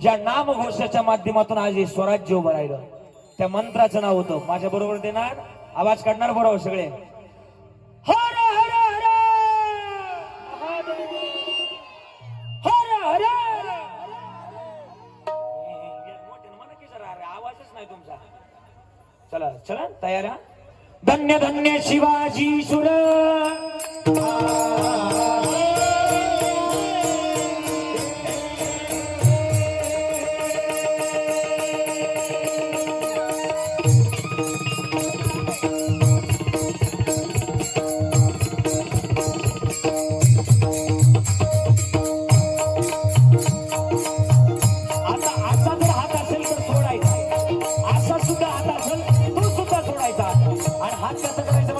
ज्या नामघोषाच्या माध्यमातून आज हे स्वराज्य उभं राहिलं. त्या मंत्राचं नाव होतं माझ्या बरोबर देणार आवाज काढणार बरोबर हो सगळे. हर हर हर! हर हर आवाजच नाही तुमचा. चला चला तयार धन्य धन्य शिवाजी सुर! ಹಾಕಿ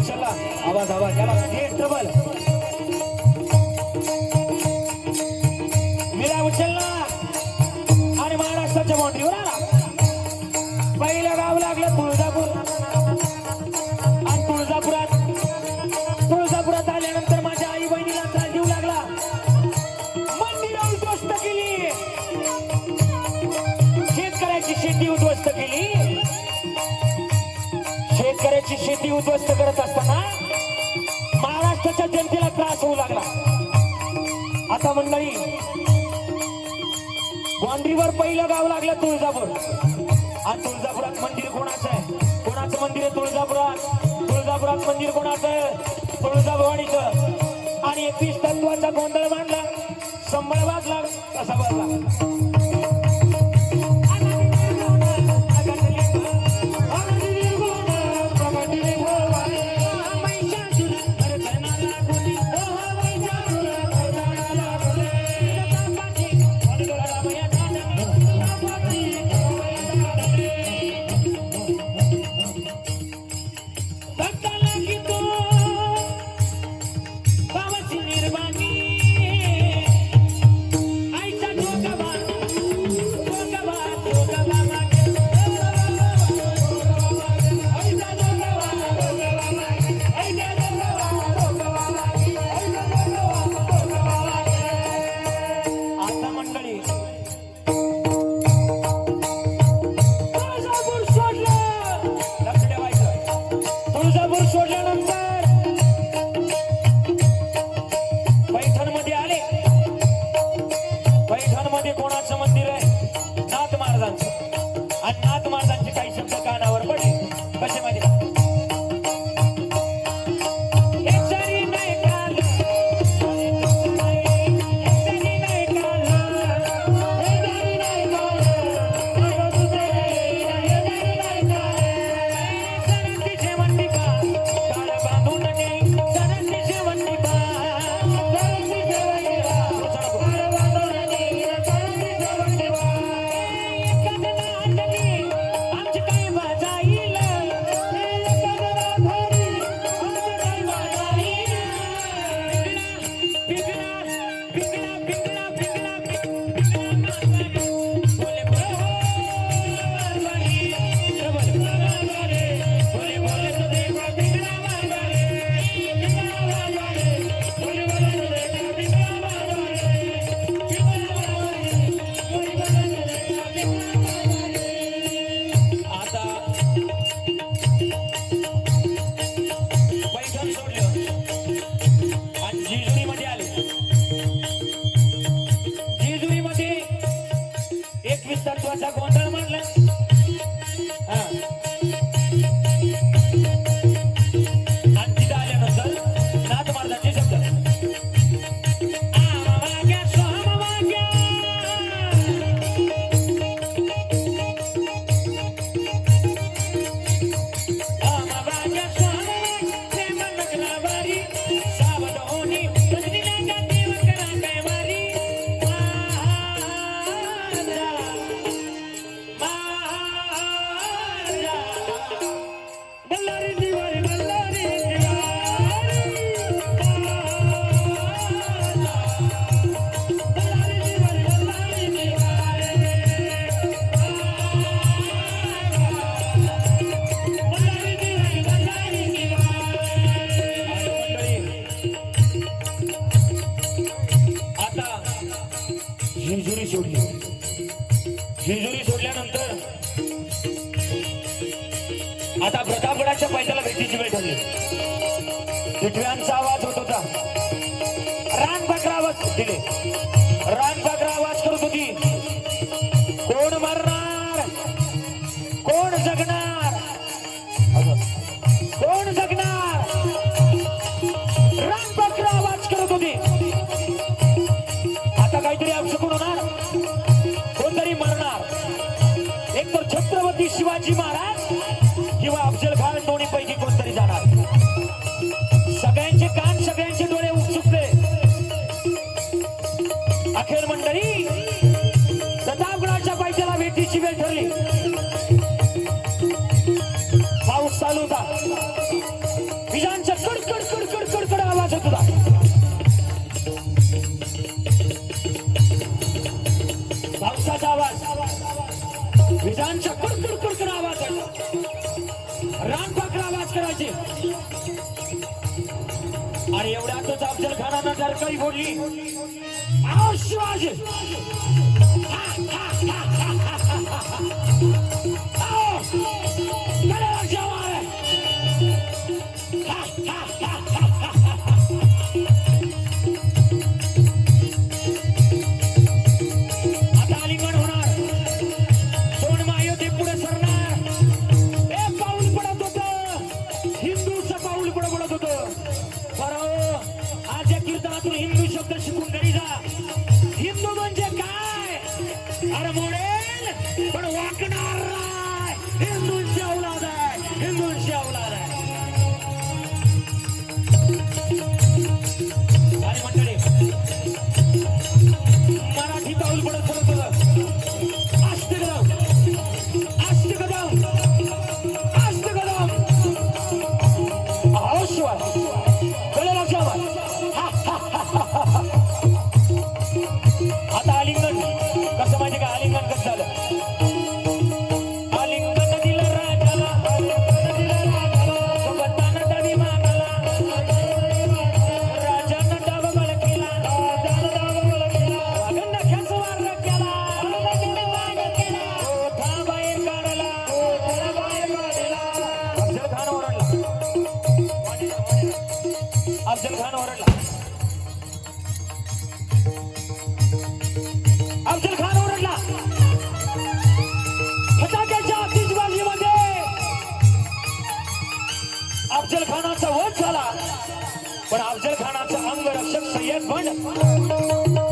चला आवाज आवाज याला डबल त्रास होऊ लागला. आता मंडळी बाँड्रीवर पहिलं गाव लागलं तुळजापूर. आज तुळजापुरात मंदिर कोणाचं आहे? कोणाचं मंदिर आहे तुळजापुरात? तुळजापुरात मंदिर कोणाचं आहे? तुळजाभवानीचं. आणि एकवीस तत्वाचा गोंधळ मांडला संबळ वाजला कसा बसला Gracias, शिवाजी महाराज किंवा अफजल खान दोन्ही पैकी कोणतरी जाणार. सगळ्यांचे कान सगळ्यांचे डोळे उत्सुकले अखेर मंडळी प्रतापगडाच्या पायथ्याला भेटीची वेळ ठरली. पाऊस चालू होता. विजांचा कडकड कडकड कडकड आवाज होत होता. पावसाचा आवाज. विजांचा कुडकुड कुडकुड आवाज रानपाखर आवाज करायचे. आणि एवढ्यातच अफजल खानानं डरकळी फोडली शिवाजी. अफजल खानाचा वध झाला. पण अफजल खानाचा अंगरक्षक सय्यद पण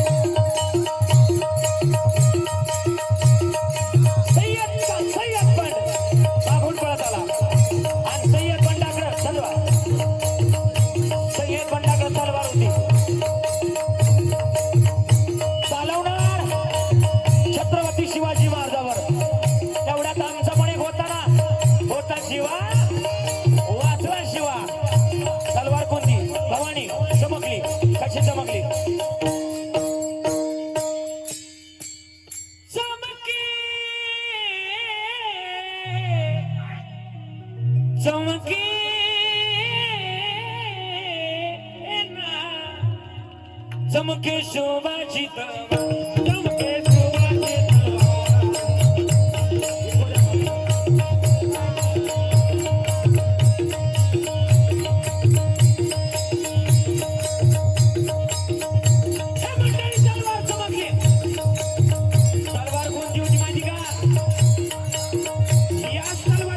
चमके शोभाची चमके शोभाची तलवार कोणती होती माहिती का? याच तलवार